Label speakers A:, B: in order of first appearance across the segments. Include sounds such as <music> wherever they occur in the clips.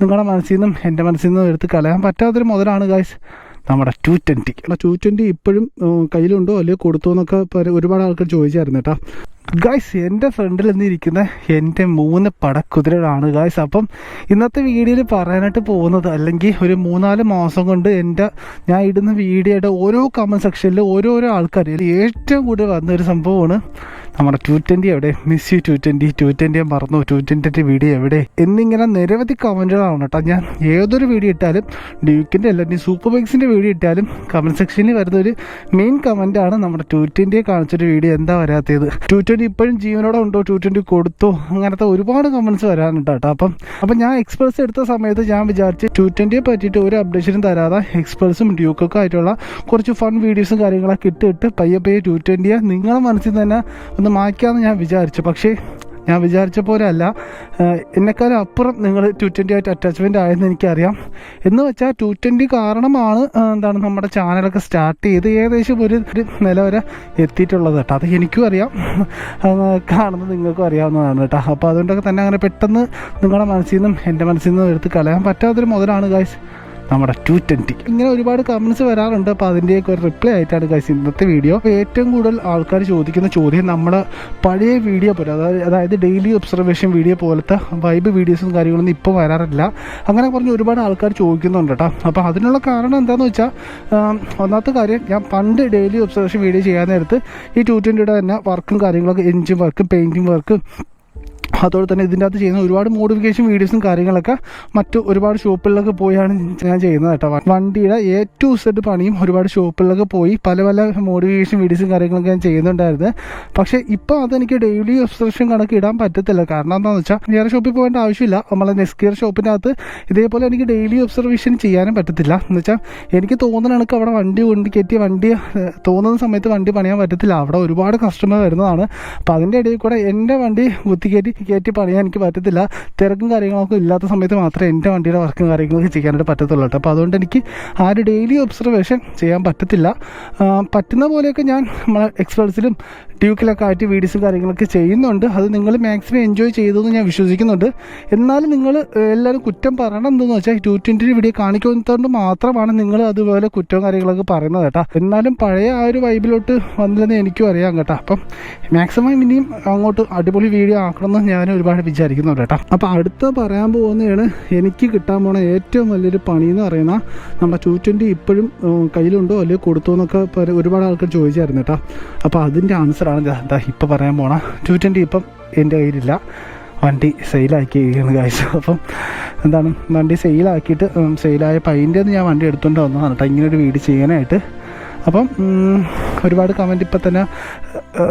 A: നിങ്ങളുടെ മനസ്സിൽ നിന്നും എന്റെ മനസ്സിൽ നിന്നും എടുത്ത് കളയാൻ പറ്റാത്തൊരു മുതലാണ് ഗായ്സ് നമ്മുടെ ടു ട്വന്റി ടു ട്വന്റി ഇപ്പോഴും കയ്യിലുണ്ടോ? അല്ലെങ്കിൽ കൊടുത്തോ എന്നൊക്കെ ഒരുപാട് ആൾക്കാർ ചോദിച്ചായിരുന്നു കേട്ടോ. ഗായ്സ് എന്റെ ഫ്രണ്ടിൽ നിന്നിരിക്കുന്ന എന്റെ മൂന്ന് പടക്കുതിരകളാണ് ഗായ്സ് അപ്പം ഇന്നത്തെ വീഡിയോയിൽ പറയാനായിട്ട് പോകുന്നത് അല്ലെങ്കിൽ ഒരു മൂന്നാൽ മാസം കൊണ്ട് എന്റെ ഞാൻ ഇടുന്ന വീഡിയോയുടെ ഓരോ കമന്റ് സെക്ഷനിൽ ഓരോരോ ആൾക്കാർ ഏറ്റവും കൂടുതൽ വന്ന ഒരു സംഭവമാണ് നമ്മുടെ ടു ട്വന്റി എവിടെ? Miss you two twenty two twenty മറന്നു. ടു ട്വന്റിന്റെ വീഡിയോ എവിടെ? എന്നിങ്ങനെ നിരവധി കമന്റുകളാണ് കേട്ടോ. ഞാൻ ഏതൊരു വീഡിയോ ഇട്ടാലും ഡ്യൂക്കിന്റെ അല്ല സൂപ്പർ ബൈക്സിന്റെ വീഡിയോ ഇട്ടാലും കമന്റ് സെക്ഷനിൽ വരുന്ന ഒരു മെയിൻ കമന്റാണ് നമ്മുടെ ടു ട്വന്റിയെ കാണിച്ചൊരു വീഡിയോ എന്താ വരാത്തത്? ടു ട്വന്റി ഇപ്പോഴും ജീവനോടെ ഉണ്ടോ? ടു ട്വന്റി കൊടുത്തോ? അങ്ങനത്തെ ഒരുപാട് കമന്റ്സ് വരാനുണ്ട് കേട്ടോ. അപ്പം അപ്പം ഞാൻ എക്സ്പ്രസ് എടുത്ത സമയത്ത് ഞാൻ വിചാരിച്ച് ടു ട്വന്റിയെ പറ്റിയിട്ട് ഒരു അപ്ഡേഷനും തരാതെ എക്സ്പ്രസും ഡ്യൂക്കൊക്കെ ആയിട്ടുള്ള കുറച്ച് ഫൺ വീഡിയോസും കാര്യങ്ങളൊക്കെ ഇട്ടിട്ട് പയ്യെ പയ്യെ ടു ട്വന്റിയെ നിങ്ങളെ മനസ്സിൽ തന്നെ ഒന്ന് മായ്ക്കാമെന്ന് ഞാൻ വിചാരിച്ചു. പക്ഷേ ഞാൻ വിചാരിച്ച പോലെ അല്ല എന്നെക്കാളും അപ്പുറം നിങ്ങൾ ടു ട്വന്റി ആയിട്ട് അറ്റാച്ച്മെന്റ് ആയെന്ന് എനിക്കറിയാം. എന്ന് വെച്ചാൽ ടു ട്വന്റി കാരണമാണ് എന്താണ് നമ്മുടെ ചാനലൊക്കെ സ്റ്റാർട്ട് ചെയ്ത് ഏകദേശം ഒരു നില വരെ എത്തിയിട്ടുള്ളത് കേട്ടോ. അത് എനിക്കും അറിയാം. കാണുന്നത് നിങ്ങൾക്കും അറിയാവുന്നതാണ് കേട്ടോ. അപ്പോൾ അതുകൊണ്ടൊക്കെ തന്നെ അങ്ങനെ പെട്ടെന്ന് നിങ്ങളുടെ മനസ്സിൽ നിന്നും എന്റെ മനസ്സിൽ നിന്നും എടുത്ത് കളയാൻ പറ്റാത്തൊരു മുതലാണ് ഗായ്സ് നമ്മുടെ ടു ട്വന്റി ഇങ്ങനെ ഒരുപാട് കമൻസ് വരാറുണ്ട്. അപ്പോൾ അതിന്റെയൊക്കെ ഒരു റിപ്ലൈ ആയിട്ടാണ് ഗൈസ് ഇന്നത്തെ വീഡിയോ ഏറ്റവും കൂടുതൽ ആൾക്കാർ ചോദിക്കുന്ന ചോദ്യം നമ്മുടെ പഴയ വീഡിയോ പോലെ അതായത് അതായത് ഡെയിലി ഒബ്സർവേഷൻ വീഡിയോ പോലത്തെ വൈബ് വീഡിയോസും കാര്യങ്ങളൊന്നും ഇപ്പോൾ വരാറില്ല. അങ്ങനെ പറഞ്ഞ് ഒരുപാട് ആൾക്കാർ ചോദിക്കുന്നുണ്ട് കേട്ടോ അപ്പോൾ അതിനുള്ള കാരണം എന്താണെന്ന് വെച്ചാൽ ഒന്നാമത്തെ കാര്യം ഞാൻ പണ്ട് ഡെയിലി ഒബ്സർവേഷൻ വീഡിയോ ചെയ്യാൻ നേരത്ത് ഈ ടു ട്വന്റിയുടെ തന്നെ വർക്കും കാര്യങ്ങളൊക്കെ എഞ്ചിൻ വർക്കും പെയിന്റിങ് വർക്കും അതുപോലെ തന്നെ ഇതിന്റെ അകത്ത് ചെയ്യുന്ന ഒരുപാട് മോഡിഫിക്കേഷൻ വീഡിയോസും കാര്യങ്ങളൊക്കെ മറ്റ് ഒരുപാട് ഷോപ്പുകളിലൊക്കെ പോയാണ് ഞാൻ ചെയ്യുന്നത് കേട്ടോ. വണ്ടിയുടെ എ ടു സെഡ് പണിയും ഒരുപാട് ഷോപ്പുകളിലൊക്കെ പോയി പല പല മോഡിഫിക്കേഷൻ വീഡിയോസും കാര്യങ്ങളൊക്കെ ഞാൻ ചെയ്യുന്നുണ്ടായിരുന്നു. പക്ഷേ ഇപ്പോൾ അതെനിക്ക് ഡെയിലി ഒബ്സർവേഷൻ കണക്ക് ഇടാൻ പറ്റത്തില്ല. കാരണം എന്താണെന്ന് വെച്ചാൽ വേറെ ഷോപ്പിൽ പോകേണ്ട ആവശ്യമില്ല. നമ്മളെ നെസ്കിയർ ഷോപ്പിന്റെ അകത്ത് ഇതേപോലെ എനിക്ക് ഡെയിലി ഒബ്സർവേഷൻ ചെയ്യാനും പറ്റത്തില്ല. എന്ന് വെച്ചാൽ എനിക്ക് തോന്നുന്ന കണക്ക് അവിടെ വണ്ടി കൊണ്ട് കയറ്റി വണ്ടി തോന്നുന്ന സമയത്ത് വണ്ടി പണിയാൻ പറ്റത്തില്ല. അവിടെ ഒരുപാട് കസ്റ്റമർ വരുന്നതാണ്. അപ്പോൾ അതിന്റെ ഇടയിൽ കൂടെ എന്റെ വണ്ടി കുത്തിക്കയറ്റി കയറ്റി പറയാൻ എനിക്ക് പറ്റത്തില്ല. തിരക്കും കാര്യങ്ങളൊക്കെ ഇല്ലാത്ത സമയത്ത് മാത്രമേ എന്റെ വണ്ടിയുടെ വർക്കും കാര്യങ്ങളൊക്കെ ചെയ്യാനായിട്ട് പറ്റത്തുള്ളൂ കേട്ടോ. അപ്പോൾ അതുകൊണ്ട് എനിക്ക് ആ ഒരു ഡെയിലി ഒബ്സർവേഷൻ ചെയ്യാൻ പറ്റത്തില്ല. പറ്റുന്ന പോലെയൊക്കെ ഞാൻ നമ്മളെ എക്സ്പേർട്സിലും ഡ്യൂക്കിലൊക്കെ ആയിട്ട് വീഡിയോസും കാര്യങ്ങളൊക്കെ ചെയ്യുന്നുണ്ട്. അത് നിങ്ങൾ മാക്സിമം എൻജോയ് ചെയ്തതെന്ന് ഞാൻ വിശ്വസിക്കുന്നുണ്ട്. എന്നാലും നിങ്ങൾ എല്ലാവരും കുറ്റം പറയണം എന്തെന്ന് വെച്ചാൽ ടു ട്വന്റി വീഡിയോ കാണിക്കുന്നതുകൊണ്ട് മാത്രമാണ് നിങ്ങൾ അതുപോലെ കുറ്റവും കാര്യങ്ങളൊക്കെ പറയുന്നത് കേട്ടോ. എന്നാലും പഴയ ആ ഒരു വൈബിലോട്ട് വന്നില്ലെന്ന് എനിക്കും അറിയാം കേട്ടോ. അപ്പം മാക്സിമം ഇനിയും അങ്ങോട്ട് അടിപൊളി വീഡിയോ ആക്കണമെന്ന് ഞാൻ ഒരുപാട് വിചാരിക്കുന്നുണ്ട് കേട്ടോ. അപ്പോൾ അടുത്ത പറയാൻ പോകുന്നതാണ് എനിക്ക് കിട്ടാൻ പോണ ഏറ്റവും വലിയൊരു പണി എന്ന് പറയുന്ന നമ്മുടെ ടു ഇപ്പോഴും കയ്യിലുണ്ടോ അല്ലെങ്കിൽ കൊടുത്തോ എന്നൊക്കെ ഒരുപാട് ആൾക്കാർ ചോദിച്ചായിരുന്നു കേട്ടോ. അപ്പോൾ അതിന്റെ ആൻസറാണ് എന്താ ഇപ്പോൾ പറയാൻ പോണ. ടു ട്വന്റി ഇപ്പം എന്റെ കയ്യിലില്ല. വണ്ടി സെയിലാക്കിയിരിക്കുന്നു കാഴ്ച അപ്പം എന്താണ് വണ്ടി സെയിലാക്കിയിട്ട് സെയിലായ പൈന്റെ ഞാൻ വണ്ടി എടുത്തുകൊണ്ട് വന്നതാണ് കേട്ടോ. ഇങ്ങനെ ഒരു വീട് ചെയ്യാനായിട്ട്. അപ്പം ഒരുപാട് കമന്റ് ഇപ്പം തന്നെ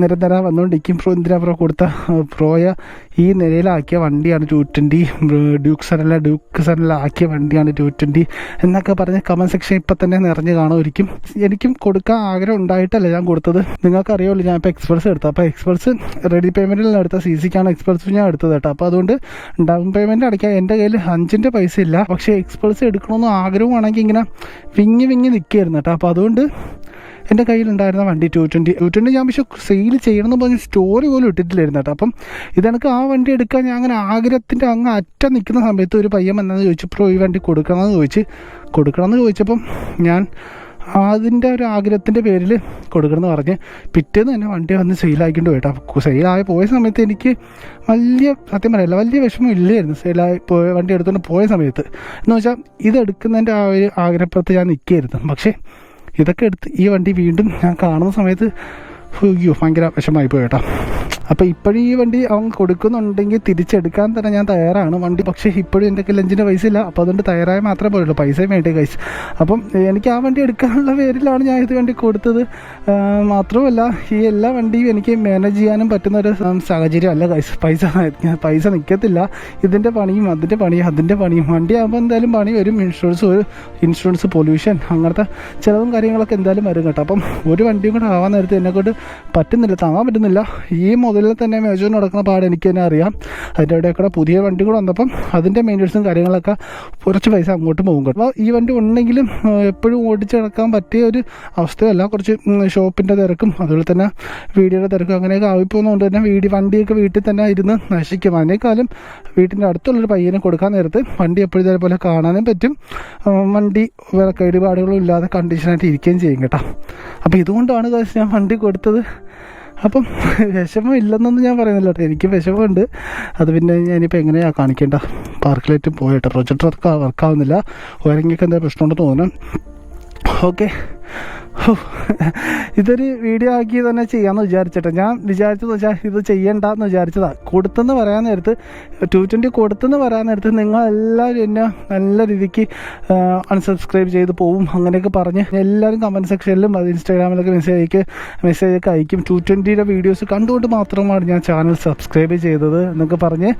A: നിരന്തരം വന്നുകൊണ്ടിരിക്കും പ്രോ ഇന്ദിര പ്രോ കൊടുത്ത പ്രോയ ഈ നിലയിലാക്കിയ വണ്ടിയാണ് ടു ട്വന്റി ഡ്യൂക്ക് സനല ഡ്യൂക്ക് സനല ആക്കിയ വണ്ടിയാണ് ടു ട്വന്റി എന്നൊക്കെ പറഞ്ഞ് കമന്റ് സെക്ഷൻ ഇപ്പം തന്നെ നിറഞ്ഞു കാണുമായിരിക്കും. എനിക്കും കൊടുക്കാൻ ആഗ്രഹം ഉണ്ടായിട്ടല്ല ഞാൻ കൊടുത്തത്. നിങ്ങൾക്ക് അറിയാമല്ലോ ഞാൻ ഇപ്പോൾ എക്സ്പ്രസ് എടുത്തത്. അപ്പോൾ എക്സ്പ്രസ് റെഡി പേയ്മെന്റിൽ എടുത്ത സി സിക്കാണ് എക്സ്പ്രസ് ഞാൻ എടുത്തത് കേട്ടോ. അപ്പോൾ അതുകൊണ്ട് ഡൗൺ പേയ്മെന്റ് അടയ്ക്കാൻ എന്റെ കയ്യിൽ അഞ്ചിന്റെ പൈസ ഇല്ല. പക്ഷേ എക്സ്പ്രസ് എടുക്കണമെന്ന് ആഗ്രഹമാണെങ്കിൽ ഇങ്ങനെ വിങ്ങി വിങ്ങി നിൽക്കുകയായിരുന്നു കേട്ടോ. അപ്പോൾ അതുകൊണ്ട് എന്റെ കയ്യിലുണ്ടായിരുന്ന വണ്ടി ടു ട്വന്റി ടു ട്വന്റി ഞാൻ പക്ഷേ സെയിൽ ചെയ്യണമെന്ന് പറഞ്ഞ് സ്റ്റോറി പോലും ഇട്ടിട്ടില്ലായിരുന്നു കേട്ടോ. അപ്പം ഇതെനിക്ക് ആ വണ്ടി എടുക്കാൻ ഞാൻ അങ്ങനെ ആഗ്രഹത്തിന്റെ അങ്ങ് അറ്റം നിൽക്കുന്ന സമയത്ത് ഒരു പയ്യൻ വന്നതെന്ന് ചോദിച്ചപ്പോൾ ഈ വണ്ടി കൊടുക്കണമെന്ന് ചോദിച്ച് കൊടുക്കണമെന്ന് ചോദിച്ചപ്പം ഞാൻ അതിന്റെ ഒരു ആഗ്രഹത്തിന്റെ പേരിൽ കൊടുക്കണമെന്ന് പറഞ്ഞ് പിറ്റേന്ന് തന്നെ വണ്ടി വന്ന് സെയിലാക്കിയിട്ട് പോയിട്ടോ സെയിലായി പോയ സമയത്ത് എനിക്ക് വലിയ സത്യം പറയല്ല വലിയ വിഷമം ഇല്ലായിരുന്നു സെയിലായി പോയ വണ്ടി എടുത്തുകൊണ്ട് പോയ സമയത്ത്. എന്ന് വെച്ചാൽ ഇതെടുക്കുന്നതിന്റെ ആ ഒരു ആഗ്രഹപ്പുറത്ത് ഞാൻ നിൽക്കുകയായിരുന്നു. പക്ഷേ ഇതൊക്കെ എടുത്ത് ഈ വണ്ടി വീണ്ടും ഞാൻ കാണുന്ന സമയത്ത് ഭയങ്കര വിഷമായി പോയി കേട്ടോ. അപ്പോൾ ഇപ്പോഴും ഈ വണ്ടി അവൻ കൊടുക്കുന്നുണ്ടെങ്കിൽ തിരിച്ചെടുക്കാൻ തന്നെ ഞാൻ തയ്യാറാണ്. വണ്ടി പക്ഷേ ഇപ്പോഴും എന്റെ അഞ്ചിന്റെ പൈസ ഇല്ല. അപ്പോൾ അതുകൊണ്ട് തയ്യാറായ മാത്രമേ പോയുള്ളൂ. പൈസയും വേണ്ടി കഴിച്ച് അപ്പം എനിക്ക് ആ വണ്ടി എടുക്കാനുള്ള പേരിലാണ് ഞാൻ ഇത് വണ്ടി കൊടുത്തത്. മാത്രമല്ല ഈ എല്ലാ വണ്ടിയും എനിക്ക് മാനേജ് ചെയ്യാനും പറ്റുന്ന ഒരു സാഹചര്യം അല്ല കൈസ് പൈസ പൈസ നിൽക്കത്തില്ല ഇതിന്റെ പണിയും അതിന്റെ പണിയും അതിന്റെ പണിയും. വണ്ടി ആകുമ്പോൾ എന്തായാലും പണി വരും. ഇൻഷുറൻസ് ഒരു ഇൻഷുറൻസ് പൊല്യൂഷൻ അങ്ങനത്തെ ചിലവും കാര്യങ്ങളൊക്കെ എന്തായാലും വരും കേട്ടോ. അപ്പം ഒരു വണ്ടിയും കൂടെ ആവാൻ നേരത്തെ എന്നെക്കൊണ്ട് പറ്റുന്നില്ല താങ്ങാൻ പറ്റുന്നില്ല. ഈ മുതൽ നിലവിൽ തന്നെ മേജർ നടക്കുന്ന പാട് എനിക്ക് തന്നെ അറിയാം. അതിന്റെ ഇടയ്ക്കൂടെ പുതിയ വണ്ടികൾ വന്നപ്പം അതിന്റെ മെയിന്റെസും കാര്യങ്ങളൊക്കെ കുറച്ച് പൈസ അങ്ങോട്ട് പോകും കേട്ടോ. ഈ വണ്ടി ഉണ്ടെങ്കിലും എപ്പോഴും ഓടിച്ച് നടക്കാൻ പറ്റിയ ഒരു അവസ്ഥയല്ല. കുറച്ച് ഷോപ്പിന്റെ തിരക്കും അതുപോലെ തന്നെ വീഡിയോയുടെ തിരക്കും അങ്ങനെയൊക്കെ ആവിപ്പോകുന്നതുകൊണ്ട് തന്നെ വീട് വണ്ടിയൊക്കെ വീട്ടിൽ തന്നെ ഇരുന്ന് നശിക്കും. അതിനേക്കാളും വീട്ടിന്റെ അടുത്തുള്ളൊരു പയ്യനെ കൊടുക്കാൻ നേരത്ത് വണ്ടി എപ്പോഴും ഇതേപോലെ കാണാനും പറ്റും. വണ്ടി വേറെ കേടുപാടുകളും ഇല്ലാതെ കണ്ടീഷനായിട്ട് ഇരിക്കുകയും ചെയ്യും കേട്ടോ. അപ്പോൾ ഇതുകൊണ്ടാണ് ഞാൻ വണ്ടി കൊടുത്തത്. അപ്പം <laughs> വിഷമം ഇല്ലെന്നൊന്നും ഞാൻ പറയുന്നില്ല കേട്ടോ. എനിക്ക് വിഷമമുണ്ട്. അത് പിന്നെ ഞാനിപ്പോൾ എങ്ങനെയാണ് കാണിക്കേണ്ട? പാർക്കിലേറ്റ് പോയിട്ട് പ്രൊജക്ടർ വർക്ക് വർക്കാവുന്നില്ല വയറിങ്ങൊക്കെ എന്താ പ്രശ്നമുണ്ടെന്ന് തോന്നുന്നു ഓക്കെ ഇതൊരു വീഡിയോ ആക്കി തന്നെ ചെയ്യാമെന്ന് വിചാരിച്ചിട്ട്. ഞാൻ വിചാരിച്ചതെന്ന് വെച്ചാൽ ഇത് ചെയ്യണ്ടെന്ന് വിചാരിച്ചതാണ് കൊടുത്തെന്ന് പറയാൻ നേരത്ത് ടു ട്വന്റി കൊടുത്തെന്ന് പറയാൻ നേരത്ത് നിങ്ങളെല്ലാവരും എന്നെ നല്ല രീതിക്ക് അൺസബ്സ്ക്രൈബ് ചെയ്ത് പോവും അങ്ങനെയൊക്കെ പറഞ്ഞ് എല്ലാവരും കമന്റ് സെക്ഷനിലും അത് ഇൻസ്റ്റാഗ്രാമിലൊക്കെ മെസ്സേജ് മെസ്സേജൊക്കെ അയക്കും. ടു ട്വന്റിയുടെ വീഡിയോസ് കണ്ടുകൊണ്ട് മാത്രമാണ് ഞാൻ ചാനൽ സബ്സ്ക്രൈബ് ചെയ്തത് എന്നൊക്കെ പറഞ്ഞ്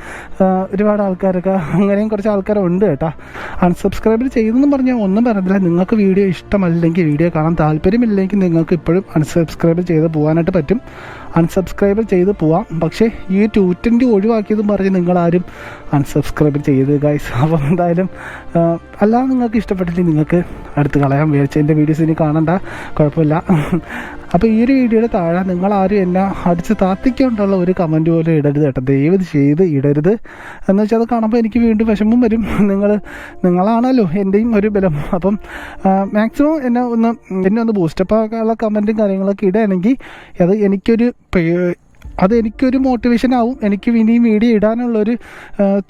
A: ഒരുപാട് ആൾക്കാരൊക്കെ അങ്ങനെയും കുറച്ച് ആൾക്കാരുണ്ട് കേട്ടോ. അൺസബ്സ്ക്രൈബ് ചെയ്തെന്ന് പറഞ്ഞാൽ ഒന്നും പറഞ്ഞില്ല. നിങ്ങൾക്ക് വീഡിയോ ഇഷ്ടമല്ലെങ്കിൽ വീഡിയോ കാണാൻ താല്പര്യമില്ലെങ്കിൽ നിങ്ങൾക്ക് ഇപ്പോഴും അൺസബ്സ്ക്രൈബ് ചെയ്ത് പോകാനായിട്ട് പറ്റും. അൺസബ്സ്ക്രൈബ് ചെയ്ത് പോവാം. പക്ഷേ ഈ ടു ട്വന്റി ഒഴിവാക്കിയതും പറഞ്ഞ് നിങ്ങളാരും അൺസബ്സ്ക്രൈബ് ചെയ്ത് ഗൈസ് അപ്പം എന്തായാലും അല്ലാതെ നിങ്ങൾക്ക് ഇഷ്ടപ്പെട്ടില്ലെങ്കിൽ നിങ്ങൾക്ക് അടുത്ത് കളയാൻ വിചാരിച്ചു എന്റെ വീഡിയോസ് ഇനി കാണണ്ട. കുഴപ്പമില്ല. അപ്പോൾ ഈ ഒരു വീഡിയോയുടെ താഴെ നിങ്ങൾ ആരും എന്നെ അടിച്ച് താത്തിക്കൊണ്ടുള്ള ഒരു കമന്റ് പോലും ഇടരുത് കേട്ടോ. ദയവ് ചെയ്ത് ഇടരുത്. എന്ന് വെച്ചാൽ അത് കാണുമ്പോൾ എനിക്ക് വീണ്ടും വിഷമം വരും. നിങ്ങൾ നിങ്ങളാണല്ലോ എന്റെയും ഒരു ബലം. അപ്പം മാക്സിമം എന്നെ ഒന്ന് എന്നെ ഒന്ന് ബൂസ്റ്റപ്പ് ആക്കാനുള്ള കമന്റും കാര്യങ്ങളൊക്കെ ഇടുകയാണെങ്കിൽ അത് എനിക്കൊരു അത് എനിക്കൊരു മോട്ടിവേഷൻ ആവും. എനിക്ക് ഇനിയും വീഡിയോ ഇടാനുള്ളൊരു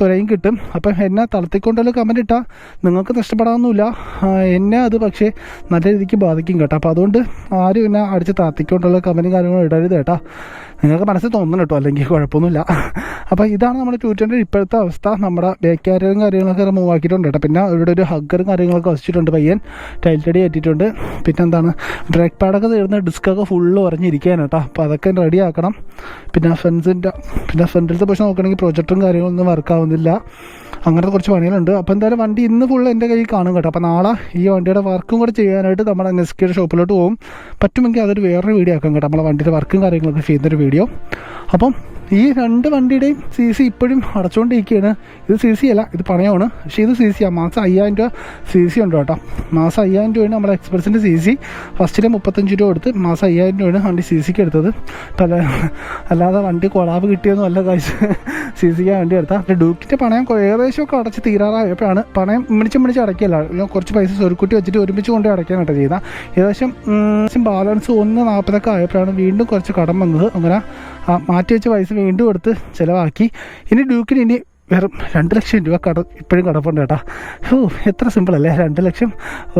A: തുരയും കിട്ടും. അപ്പം എന്നെ തളർത്തിക്കൊണ്ടുള്ള കമന്റ് ഇട്ടാൽ നിങ്ങൾക്ക് നഷ്ടപ്പെടാമെന്നില്ല എന്നെ അത് പക്ഷേ നല്ല രീതിക്ക് ബാധിക്കും കേട്ടോ. അപ്പോൾ അതുകൊണ്ട് ആരും എന്നെ അടിച്ച് താത്തിക്കൊണ്ടുള്ള കമന്റും കാര്യങ്ങളും ഇടരുത് കേട്ടോ. നിങ്ങൾക്ക് മനസ്സിൽ തോന്നണം കേട്ടോ അല്ലെങ്കിൽ കുഴപ്പമൊന്നുമില്ല. അപ്പോൾ ഇതാണ് നമ്മുടെ ട്യൂറ്ററിന്റെ ഇപ്പോഴത്തെ അവസ്ഥ. നമ്മുടെ ബേക്കാരും കാര്യങ്ങളൊക്കെ റിമൂവ് ആക്കിയിട്ടുണ്ട് കേട്ടോ. പിന്നെ ഇവിടെ ഒരു ഹഗ്ഗറും കാര്യങ്ങളൊക്കെ വച്ചിട്ടുണ്ട് പയ്യൻ. ടൈൽറ്റടി കയറ്റിയിട്ടുണ്ട്. പിന്നെ എന്താണ് ബ്രേക്ക് പാഡൊക്കെ തീർന്ന് ഡിസ്കൊക്കെ ഫുള്ള് ഉറഞ്ഞിരിക്കുകയാണ് കേട്ടോ. അപ്പോൾ അതൊക്കെ റെഡി ആക്കണം. പിന്നെ ഫ്രണ്ട്സിന്റെ പിന്നെ ഫ്രണ്ടിലത്തെ പക്ഷേ നോക്കുകയാണെങ്കിൽ പ്രൊജക്ടറും കാര്യങ്ങളൊന്നും വർക്ക് ആവുന്നില്ല. അങ്ങനത്തെ കുറച്ച് പണികളുണ്ട്. അപ്പോൾ എന്തായാലും വണ്ടി ഇന്ന് ഫുൾ എന്റെ കയ്യിൽ കാണും കേട്ടോ. അപ്പോൾ നാളെ ഈ വണ്ടിയുടെ വർക്കും കൂടെ ചെയ്യാനായിട്ട് നമ്മൾ നെസ്കിയുടെ ഷോപ്പിലോട്ട് പോകും. പറ്റുമെങ്കിൽ അതൊരു വേറൊരു വീഡിയോ ആക്കാം കേട്ടോ. നമ്മളെ വണ്ടിയുടെ വർക്കും കാര്യങ്ങളൊക്കെ ചെയ്യുന്നൊരു വീഡിയോ അപ്പം ഈ രണ്ട് വണ്ടിയുടെയും സി സി ഇപ്പോഴും അടച്ചുകൊണ്ടിരിക്കുകയാണ് ഇത് സി സി അല്ല ഇത് പണയമാണ്. പക്ഷേ ഇത് സി സി ആണ് മാസം അയ്യായിരം രൂപ സി സി ഉണ്ട് കേട്ടോ. മാസം അയ്യായിരം രൂപയാണ് നമ്മുടെ എക്സ്പ്രസിന്റെ സി സി ഫസ്റ്റിലെ മുപ്പത്തഞ്ച് രൂപ എടുത്ത് മാസം അയ്യായിരം രൂപയാണ് വണ്ടി സി സിക്ക് എടുത്തത്. പല അല്ലാതെ വണ്ടി കൊളാബ് കിട്ടിയൊന്നും അല്ല കാശ് സി സിക്ക് വണ്ടി എടുത്താൽ പക്ഷേ ഡ്യൂക്കിന്റെ പണയം ഏകദേശമൊക്കെ അടച്ച് തീരാറായപ്പോഴാണ് പണയം മിണിച്ച് മിണിച്ച് അടയ്ക്കില്ല. കുറച്ച് പൈസ സ്വരുക്കുട്ടി വെച്ചിട്ട് ഒരുമിച്ച് കൊണ്ട് അടയ്ക്കാനായിട്ട് ചെയ്താൽ ഏകദേശം ബാലൻസ് ഒന്ന് നാൽപ്പതൊക്കെ ആയപ്പോഴാണ് വീണ്ടും കുറച്ച് കടം വന്നത്. അങ്ങനെ മാറ്റി വെച്ച പൈസ വീണ്ടും എടുത്ത് ചിലവാക്കി. ഇനി ഡ്യൂക്കിന് ഇനി വെറും രണ്ട് ലക്ഷം രൂപ കട ഇപ്പോഴും കടപ്പുണ്ട് കേട്ടോ. ഓ എത്ര സിമ്പിൾ അല്ലേ? രണ്ട് ലക്ഷം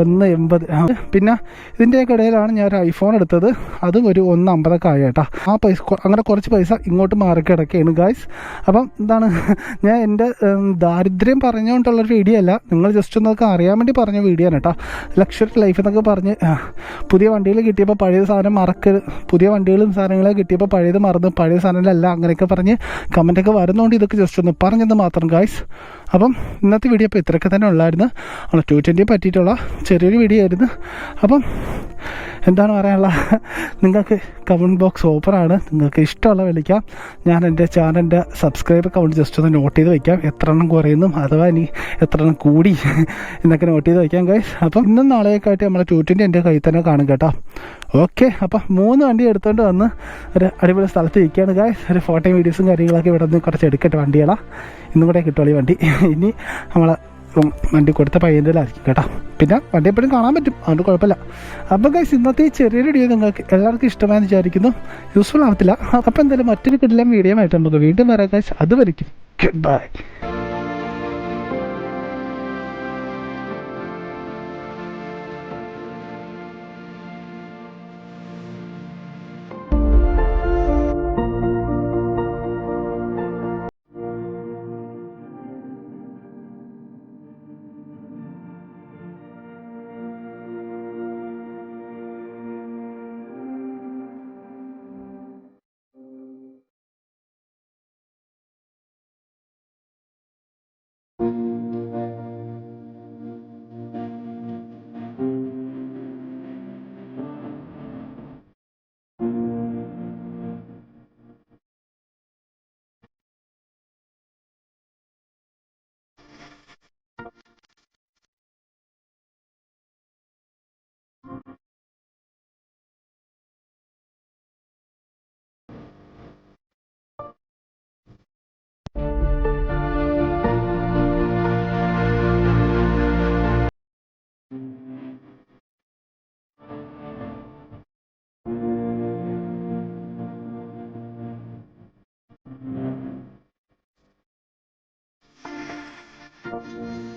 A: ഒന്ന് എൺപത്. പിന്നെ ഇതിന്റെയൊക്കെ ഇടയിലാണ് ഞാൻ ഒരു ഐഫോൺ എടുത്തത്. അതും ഒരു ഒന്ന് അമ്പതൊക്കെ ആയി കേട്ടോ. ആ പൈസ അങ്ങനെ കുറച്ച് പൈസ ഇങ്ങോട്ട് മാറി കിടക്കുകയാണ് ഗായ്സ് അപ്പം എന്താണ് <laughs> ഞാൻ എന്റെ ദാരിദ്ര്യം പറഞ്ഞുകൊണ്ടുള്ളൊരു വീഡിയോ അല്ല. നിങ്ങൾ ജസ്റ്റ് ഒന്നൊക്കെ അറിയാൻ വേണ്ടി പറഞ്ഞ വീഡിയോ ആണ് കേട്ടോ. ലക്ഷറി ലൈഫ് എന്നൊക്കെ പറഞ്ഞ് പുതിയ വണ്ടികൾ കിട്ടിയപ്പോൾ പഴയ സാധനം മറക്ക പുതിയ വണ്ടികളും സാധനങ്ങളെ കിട്ടിയപ്പോൾ പഴയത് മറന്ന് പഴയ സാധനങ്ങളല്ല അങ്ങനെയൊക്കെ പറഞ്ഞ് കമന്റൊക്കെ വരുന്നതുകൊണ്ട് ഇതൊക്കെ ജസ്റ്റ് ഒന്ന് പറഞ്ഞത് മാത്രം ഗായ്സ് അപ്പം ഇന്നത്തെ വീഡിയോ ഇപ്പോൾ ഇത്രയൊക്കെ തന്നെ ഉള്ളായിരുന്നു. ടു ട്വന്റിയെ പറ്റിയിട്ടുള്ള ചെറിയൊരു വീഡിയോ ആയിരുന്നു. അപ്പം എന്താണ് പറയാനുള്ള? നിങ്ങൾക്ക് കമന്റ് ബോക്സ് ഓപ്പറാണ് നിങ്ങൾക്ക് ഇഷ്ടമുള്ള വിളിക്കാം. ഞാൻ എന്റെ ചാനലിന്റെ സബ്സ്ക്രൈബർ കൗണ്ട് ജസ്റ്റ് ഒന്ന് നോട്ട് ചെയ്ത് വയ്ക്കാം എത്ര എണ്ണം കുറയുന്നു അഥവാ ഇനി എത്ര എണ്ണം കൂടി എന്നൊക്കെ നോട്ട് ചെയ്ത് വയ്ക്കാം ഗൈസ് അപ്പം ഇന്നും നാളെയൊക്കെയായിട്ട് നമ്മളെ ട്യൂറ്റിന്റെ എന്റെ കയ്യിൽ തന്നെ കാണും കേട്ടോ. ഓക്കെ അപ്പം മൂന്ന് വണ്ടി എടുത്തുകൊണ്ട് വന്ന് ഒരു അടിപൊളി സ്ഥലത്ത് ഇരിക്കുകയാണ് ഗായ്സ് ഒരു ഫോട്ടോയും വീഡിയോസും കാര്യങ്ങളൊക്കെ ഇവിടെ നിന്ന് കുറച്ച് എടുക്കട്ടെ വണ്ടികളാണ് ഇന്നും കൂടെ കിട്ടുള്ളൂ ഈ വണ്ടി. ഇനി നമ്മളെ ഉം, വണ്ടി കൊടുത്ത പയ്യന്റെലായിരിക്കും കേട്ടോ. പിന്നെ വണ്ടി എപ്പോഴും കാണാൻ പറ്റും അതുകൊണ്ട് കുഴപ്പമില്ല. അപ്പോൾ ഗൈസ് ഇന്നത്തെ ഈ ചെറിയൊരു വീഡിയോ നിങ്ങൾക്ക് എല്ലാവർക്കും ഇഷ്ടമായെന്ന് വിചാരിക്കുന്നു. യൂസ്ഫുൾ ആവത്തില്ല. അപ്പോൾ എന്തായാലും മറ്റൊരു കിട്ടില്ല വീഡിയോ ആയിട്ട് നമുക്ക് വീണ്ടും വരാം ഗൈസ് അത് വരയ്ക്കും ഗുഡ് ബൈ Thank you.